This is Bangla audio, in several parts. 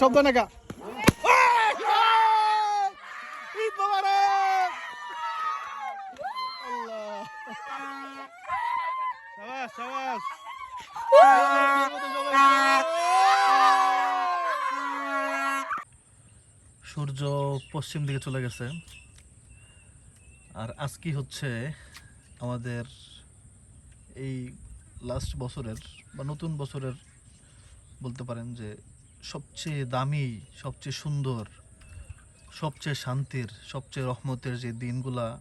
শব্দ নাকা? সূর্য পশ্চিম দিকে চলে গেছে। আর আজকে হচ্ছে, আমাদের এই লাস্ট বছরের বা নতুন বছরের বলতে পারেন যে সবচেয়ে দামি, সবচেয়ে সুন্দর, সবচেয়ে শান্তির, সবচেয়ে রহমতের যে দিনগুলা,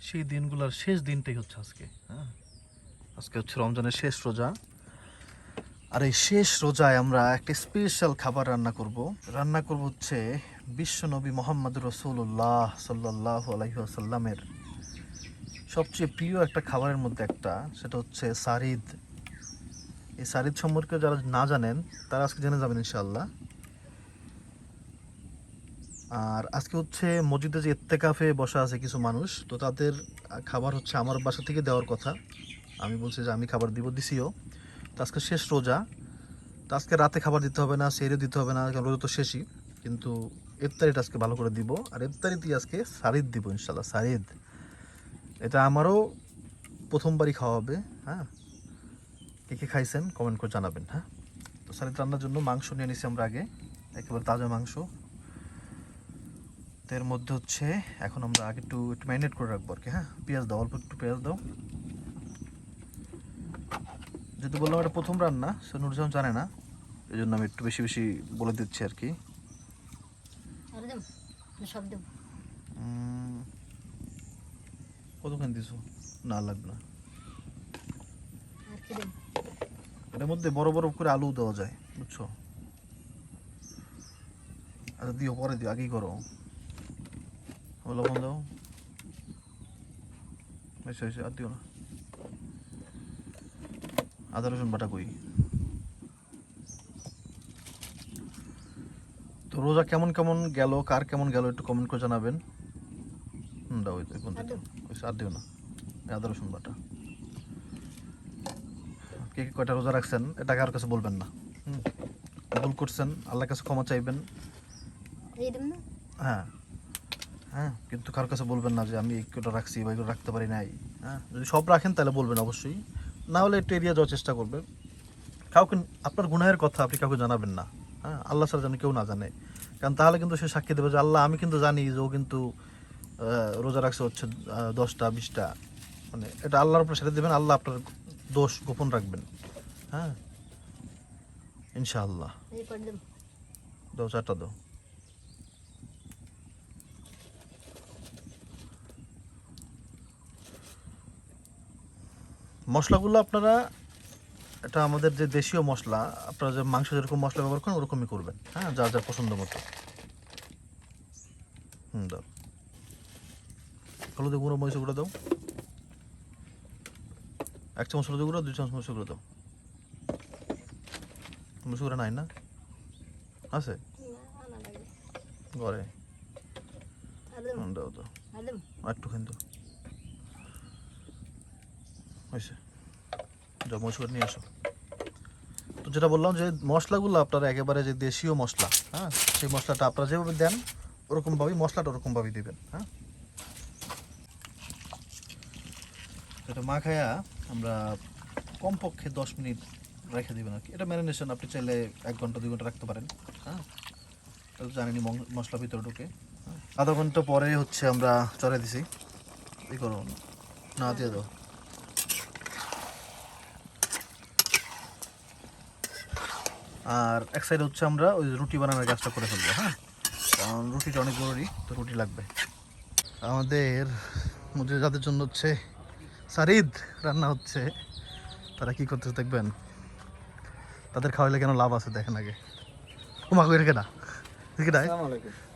সেই দিনগুলার শেষ দিনটাই হচ্ছে আজকে হ্যাঁ? আজকে হচ্ছে রমজানের শেষ রোজা। আর এই শেষ রোজায় আমরা একটা স্পেশাল খাবার রান্না করব। রান্না করব হচ্ছে বিশ্বনবী মোহাম্মদ রসুল্লাহ সাল্লাহ আলহিহাসাল্লামের সবচেয়ে প্রিয় একটা খাবারের মধ্যে একটা, সেটা হচ্ছে সারিদ। এই সারিদ সম্পর্কে যারা না জানেন, তারা আজকে জেনে যাবেন ইনশাল্লাহ আর আজকে হচ্ছে মসজিদে যে ইত্তেকাফে বসা আছে কিছু মানুষ, তো তাদের খাবার হচ্ছে আমার বাসা থেকে দেওয়ার কথা। আমি বলছি যে আমি খাবার দিব, দিছিও। তো আজকে শেষ রোজা। তো আজকে রাতে খাবার দিতে হবে না, সেরে দিতে হবে না, কারণ রোজা তো শেষই। কিন্তু ইফতারিটা আজকে ভালো করে দিব। আর ইফতারিতে আজকে সারিদ দিব ইনশাল্লাহ সারিদ। এটা আমারও প্রথমবারই খাওয়া হবে হ্যাঁ? কে কে খাইছেন কমেন্ট করে জানাবেন হ্যাঁ? তো সারিদ রান্নার জন্য মাংস নিয়ে নিছি আমরা আগে। একেবারে তাজা মাংস। তো এর মধ্যে হচ্ছে এখন আমরা আগে একটু একটু ম্যারিনেট করে রাখব আর কি হ্যাঁ? পেঁয়াজ দাও অল্প একটু পেঁয়াজ দাও। যেহেতু বললাম এটা প্রথম রান্না সে নুরজাহান জানে না এই জন্য আমি একটু বেশি বেশি বলে দিচ্ছি আর কি। কতখানি দিছো? না লাগবে না। এটার মধ্যে বড় বড় করে আলু দেওয়া যায় বুঝছ? আচ্ছা দিও পরে দিও আগেই করো। লবণ দাও। হয়েছে আর দিও না। আদা রসুন বাটা কই? তো রোজা কেমন কেমন গেল? কার কেমন গেল? একটু কমেন্ট করে জানাবেন। ওই তো দাও। ওই আর দিও না। আদা রসুন বাটা। কে কে কয়টা রোজা রাখছেন? এটা কারোর কাছে বলবেন না। হুম। ভুল করছেন আল্লাহর কাছে ক্ষমা চাইবেন। হ্যাঁ। হ্যাঁ কিন্তু কারোর কাছে বলবেন না যে আমি এই কটা রাখছি বা এগুলো রাখতে পারি নাই। হ্যাঁ যদি সব রাখেন তাহলে বলবেন অবশ্যই। না হলে একটু এড়িয়ে যাওয়ার চেষ্টা করবেন কাউকে আপনার গুনাহের কথা আপনি কাউকে জানাবেন না। হ্যাঁ আল্লাহ ছাড়া যেন কেউ না জানে। কারণ তাহলে কিন্তু সে সাক্ষী দেবে যে আল্লাহ আমি কিন্তু জানি যে ও কিন্তু রোজা রাখছে হচ্ছে দশটা বিশটা। মানে এটা আল্লাহর উপর ছেড়ে দেবেন আল্লাহ আপনার দোষ গোপন রাখবেন। হ্যাঁ? ইনশাআল্লাহ। দাও চারটা দাও। মশলাগুলো আপনারা এটা আমাদের যে দেশীয় মশলা আপনারা যে মাংস যেরকম মশলা ব্যবহার করেন ওরকমই করবেন। হ্যাঁ? যা যা পছন্দ মতো। হুম দাও। হলুদ গুঁড়ো মরিচ গুঁড়ো দাও। এক চামচ হলুদ গুঁড়ো দুই চামচ মরিচ গুঁড়ো দাও। মরিচ গুঁড়ো নাই না? আছে? ঘরে। দাও আর একটুখানি দাও। হয়েছে। যাও মরিচ নিয়ে আসো। তো যেটা বললাম যে মশলাগুলো আপনারা একেবারে যে দেশীয় মশলা হ্যাঁ সেই মশলাটা আপনারা যেভাবে দেন ওরকমভাবেই মশলাটা ওরকমভাবেই দেবেন হ্যাঁ। এটা মাখায়া আমরা কমপক্ষে দশ মিনিট রেখে দিবেন আর কি। এটা ম্যারিনেশন আপনি চাইলে এক ঘণ্টা, দুই ঘণ্টা রাখতে পারেন। হ্যাঁ? তাহলে জানেনি মশলা ভিতরে ঢুকে। হ্যাঁ। আধা ঘণ্টা পরে হচ্ছে আমরা চড়াই দিছি। এই করো না, দিয়ে দাও। আর এক সাইড হচ্ছে আমরা ওই রুটি বানানোর কাজটা করে ফেলব হ্যাঁ? কারণ রুটিটা অনেক জরুরি, তো রুটি লাগবে। আমাদের মধ্যে যাদের জন্য হচ্ছে সারিদ রান্না হচ্ছে। তারা কি করতেছে দেখবেন? তাদের খাওয়াইলে কেন লাভ আছে দেখেন আগে। ও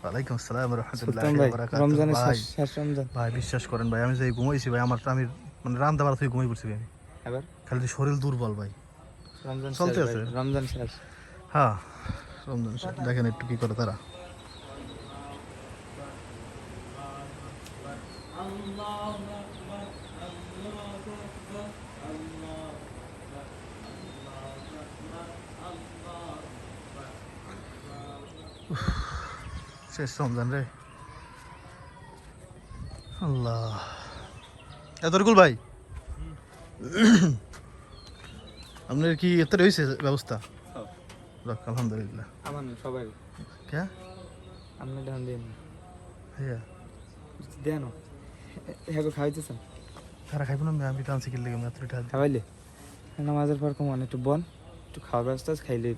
ওয়ালাইকুম আসসালাম রহমতুল্লাহ ভাই বিশ্বাস করেন ভাই আমি যে ঘুমাইছি ভাই আমার আমি মানে রান্না বাড়া থেকে ঘুমাই পড়ছি ভাই খালি শরীর দুর্বল ভাই। চলতে আছে। রমজান শেষ। হ্যাঁ রমজান শেষ। দেখেন একটু কি করে তারা। শেষ রমজান রে। আল্লাহ। এতটুকুল ভাই। আপনার কি এত হয়েছে ব্যবস্থা? যাক, আলহামদুলিল্লাহ। আমার সবাই কে? আপনি ধান দিন হ্যাঁ দেন হ্যাঁ খাওয়াইতেছেন? তারা খাইব না আমি টানছি কিনলে আমি এত খাওয়াইলে? নামাজের পর কমান একটু বন একটু খাওয়ার ব্যবস্থা খাইলে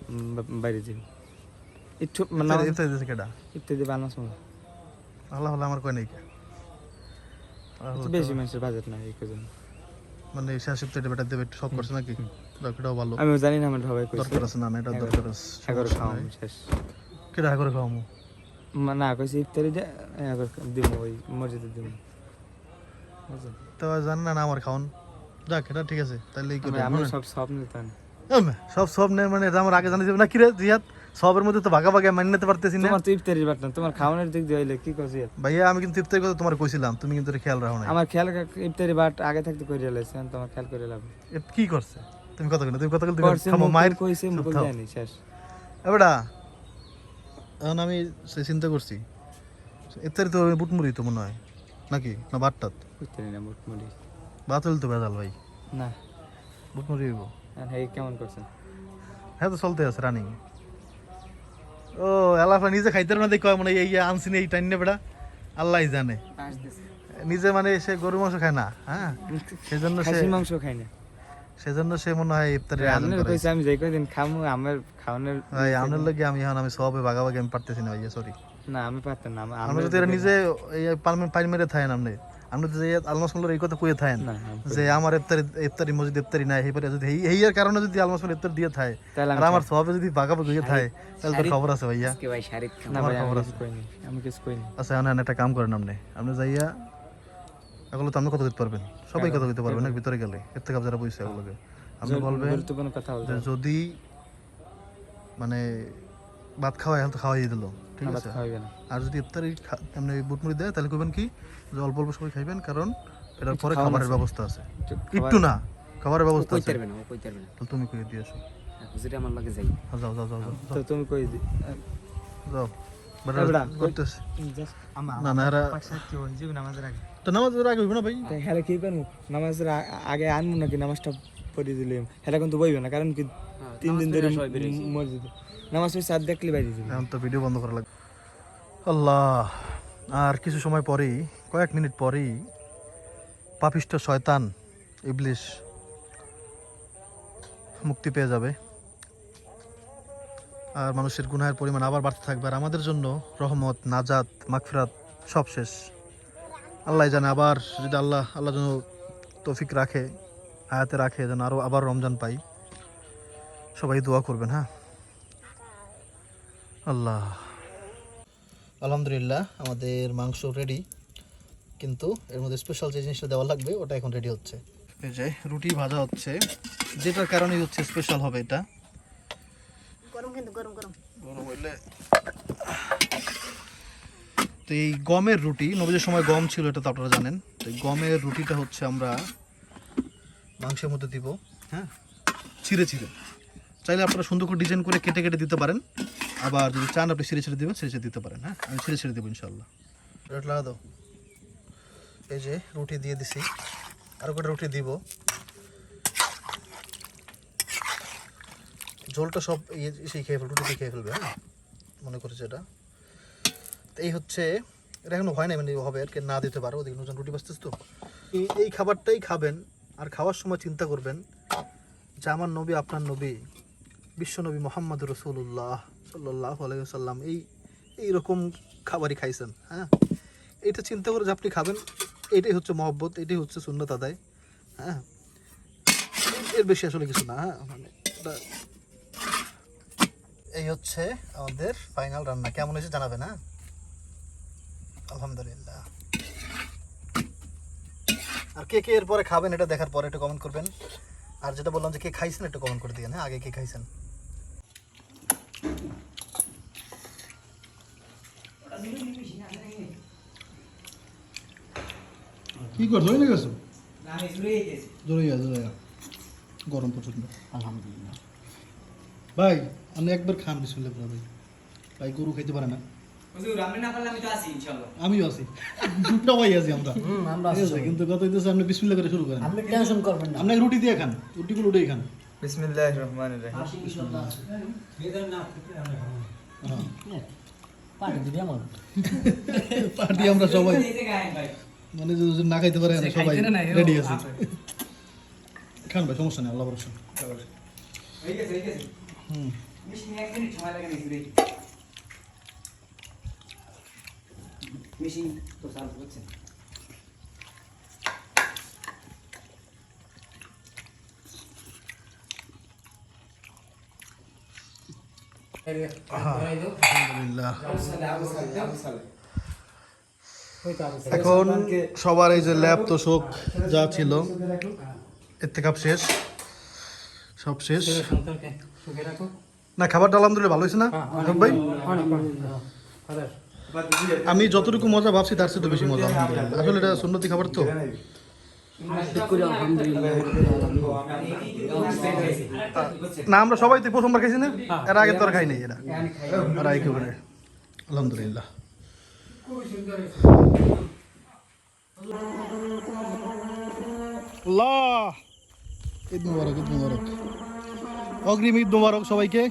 বাইরে যাবি একটু মানে দিতেছে কেডা? আল্লাহ আল্লাহ আমার কয় নাই কে? বেশি মানুষের বাজেট না এই কজন। মানে শেষ বেটা দেবে একটু সব করছে নাকি? এটাও ভালো। আমিও জানি না আমার কইছে। দরকার আছে না এটা দরকার আছে। এগারো খাওয়াম শেষ। কেডা খাওয়ামু? না কইছে ইফতারি দিব ওই মসজিদে দিব তো জান না আমার খাওন যাক এটা ঠিক আছে তাহলে আমরা সব সব নিতাম সব সব নেই মানে এটা আমার আগে জানিয়ে দেবে। না কিরে জিয়াদ? সবের মধ্যে তো ভাগা ভাগে মানিয়ে নিতে পারতেছি না। তোমার তো ইফতারির না তোমার খাওয়ানোর দিক দিয়ে হইলে কি করছি ভাইয়া আমি কিন্তু ইফতারি কথা তোমার কইছিলাম তুমি কিন্তু এটা খেয়াল রাখো না আমার খেয়াল ইফতারি বাট আগে থাকতে করে লাইছে তোমার খেয়াল করে লাভ কি করছে? তুমি কথা কইনা তুমি কথা করছে খামো মায়ের কইছে মুখ জানি শেষ। এবারে এখন আমি সে চিন্তা করছি ইফতারি তো বুটমুড়ি তো মনে হয় নাকি? না বাটটাত ইফতারি না ভাত হইলে তো বেজাল ভাই। না। বুটমুড়ি হইব। হ্যাঁ কেমন করছেন? হ্যাঁ তো চলতে আছে রানিং ও এলাফা নিজে খাইতে না দেখো মানে এই আনছি এই আল্লাহ জানে। নিজে মানে সে গরু মাংস খায় না হ্যাঁ? সেজন্য সে মাংস খাই না। সেজন্য সে মনে হয় ইফতারের আয়োজন করে। কইছে আমি যাই কদিন খামু আমার খাওয়ানোর ভাই আপনার লাগে আমি এখন আমি সবে ভাগাভাগি আমি পারতেছি না ভাইয়া সরি না আমি পারতাম না নিজে এই পালমেন পাইল মেরে থাকেন আপনি। আপনি তো যে আলমাস মোল্লার এই কথা কয়ে থাকেন আমি যে আমার ইফতারি ইফতারি মসজিদ ইফতারি নাই এইবারে যদি এই এই এর কারণে যদি আলমাস মোল্লা ইফতার দিয়ে থাকে আর আমার সবে যদি ভাগাভাগি হয়ে থাকে তাহলে তো খবর আছে ভাইয়া। আমার আমি খবর কিছু আমি কিছু কইনি। আচ্ছা এখন একটা কাম করেন আপনি। আপনি যাইয়া এগুলো তো আপনি কথা দিতে পারবেন? সবাই কথা দিতে পারবেন ভিতরে গেলে। এর থেকে যারা বইছে এগুলোকে। আপনি বলবেন যদি মানে ভাত খাওয়াই এখন তো খাওয়াই দিল। ঠিক আছে। আর যদি ইফতারি এমনি বুটমুড়ি দেয় তাহলে করবেন কি যে অল্প অল্প সবাই খাইবেন কারণ এটার পরে খাবারের ব্যবস্থা আছে। একটু না খাবারের ব্যবস্থা আছে। তাহলে তুমি কই দিয়ে আসো আমার লাগে যাই। হ্যাঁ, যাও যাও যাও যাও তো তুমি কই দি যাও। বেটা বেটা, কই- করতেছে। না না এরা পাঁচ সাত কি হইছে নামাজের আগে। তো নামাজ আগে হইব না ভাই? তাই কি করব? নামাজের আ- আগে আনব নাকি নামাজটা পড়ে দিলাম হেলে কিন্তু বইবে না কারণ কি তিন দিন ধরে মসজিদে। নামাজ পড়ে সাত দেখলে বাইরে এখন তো ভিডিও বন্ধ করা লাগবে। আল্লাহ আর কিছু সময় পরেই কয়েক মিনিট পরেই পাপিষ্ট শয়তান ইবলিশ মুক্তি পেয়ে যাবে। আর মানুষের গুনাহের পরিমাণ আবার বাড়তে থাকবে। আর আমাদের জন্য রহমত নাজাত মাগফিরাত সব শেষ। আল্লাহ জানে আবার যদি আল্লাহ আল্লাহ যেন তৌফিক রাখে আয়াতে রাখে যেন আরও আবার রমজান পাই। সবাই দোয়া করবেন হ্যাঁ? আল্লাহ। আলহামদুলিল্লাহ আমাদের মাংস রেডি কিন্তু এর মধ্যে স্পেশাল যে জিনিসটা দেওয়া লাগবে ওটা এখন রেডি হচ্ছে। এই যে রুটি ভাজা হচ্ছে যেটার কারণেই হচ্ছে স্পেশাল হবে এটা। গরম কিন্তু গরম গরম। গরম হইলে তো এই গমের রুটি নবীদের সময় গম ছিল এটা তো আপনারা জানেন। তো এই গমের রুটিটা হচ্ছে আমরা মাংসের মধ্যে দিব হ্যাঁ? ছিঁড়ে ছিঁড়ে চাইলে আপনারা সুন্দর করে ডিজাইন করে কেটে কেটে দিতে পারেন। আবার যদি চান আপনি ছিঁড়ে ছিঁড়ে দেবেন ছিঁড়ে ছিঁড়ে দিতে পারেন হ্যাঁ? আমি ছিঁড়ে ছিঁড়ে দেবো ইনশাল্লাহ লাগা দাও এই যে রুটি দিয়ে দিছি। আরও কটা রুটি দিব। ঝোলটা সব ইয়ে সেই খেয়ে ফেলবে রুটি খেয়ে ফেলবে হ্যাঁ? মনে করছে এটা। তো এই হচ্ছে এটা এখনও হয় না মানে হবে আর কি না দিতে পারো ওদিকে নতুন রুটি বাঁচতেছ তো। এই খাবারটাই খাবেন। আর খাওয়ার সময় চিন্তা করবেন যে আমার নবী আপনার নবী, বিশ্ব নবী মোহাম্মদ রসুল্লাহ সাল্লাহ আলাইসাল্লাম এই এইরকম খাবারই খাইছেন হ্যাঁ? এটা চিন্তা করে যে আপনি খাবেন, এটাই হচ্ছে মহব্বত, এটাই হচ্ছে সুন্নত আদায় হ্যাঁ? এর বেশি আসলে কিছু না হ্যাঁ? মানে এই হচ্ছে আমাদের ফাইনাল রান্না। কেমন হয়েছে জানাবেন হ্যাঁ? আলহামদুলিল্লাহ। কে কে এরপরে খাবেন এটা দেখার পরে একটু কমেন্ট করবেন। আর যেটা বললাম যে কে খাইছেন একটু কমেন্ট করে দিয়েন হ্যাঁ? আগে কে খাইছেন। কি করছ গেছো? গরম প্রচণ্ড আলহামদুলিল্লাহ। ভাই আপনি একবার খান বিসমিল্লাহ করে ভাই। ভাই গরু খাইতে পারে না। আমিও আছি। সবাই আছি আমরা। আমরা আছে, কিন্তু হইতেছে আপনি বিসমিল্লাহ করে শুরু করেন। আপনি টেনশন করবেন না। আপনি রুটি দিয়ে খান রুটিগুলো উঠেই খান। বিসমিল্লাহির রহমানির রহিম। পানি দিদি আমার। পার্টি আমরা সবাই। মানে না খাইতে পারে না সবাই রেডি আছে। খান ভাই সমস্যা নেই আল্লাহ ভরসা। হয়ে গেছে হয়ে গেছে হুম। মিষ্টি এক মিনিট সময় লাগে নাকি মিশি তো সার্ভ করছেন আলহামদুলিল্লাহ। এখন সবার এই যে ল্যাব তো শোক যা ছিল এত্তেকাপ শেষ সব শেষ। না খাবারটা আলহামদুলিল্লাহ ভালো হয়েছে না? ভাই? আমি যতটুকু মজা ভাবছি, তার চেয়ে তো বেশি মজা আসলে এটা সুন্নতি খাবার তো? না, আমরা সবাই তো প্রথমবার খাইছি না? এর আগে তো আর খাই নাই এরা। আর একেবারে আলহামদুলিল্লাহ। ঈদ মুবারক ঈদ মুবারক। অগ্রিম ঈদ মুবারক সবাইকে।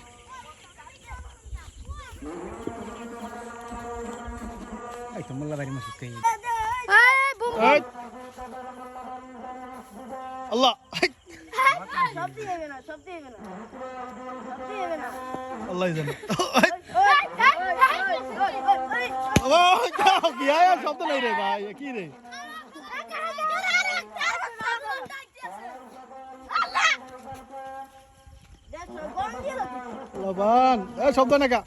এই। আল্লাহ না সত্যি হবে না সত্যি হবে আল্লাহ জানে শব্দ নাই রে ভাই কি রে এ শব্দ নাকা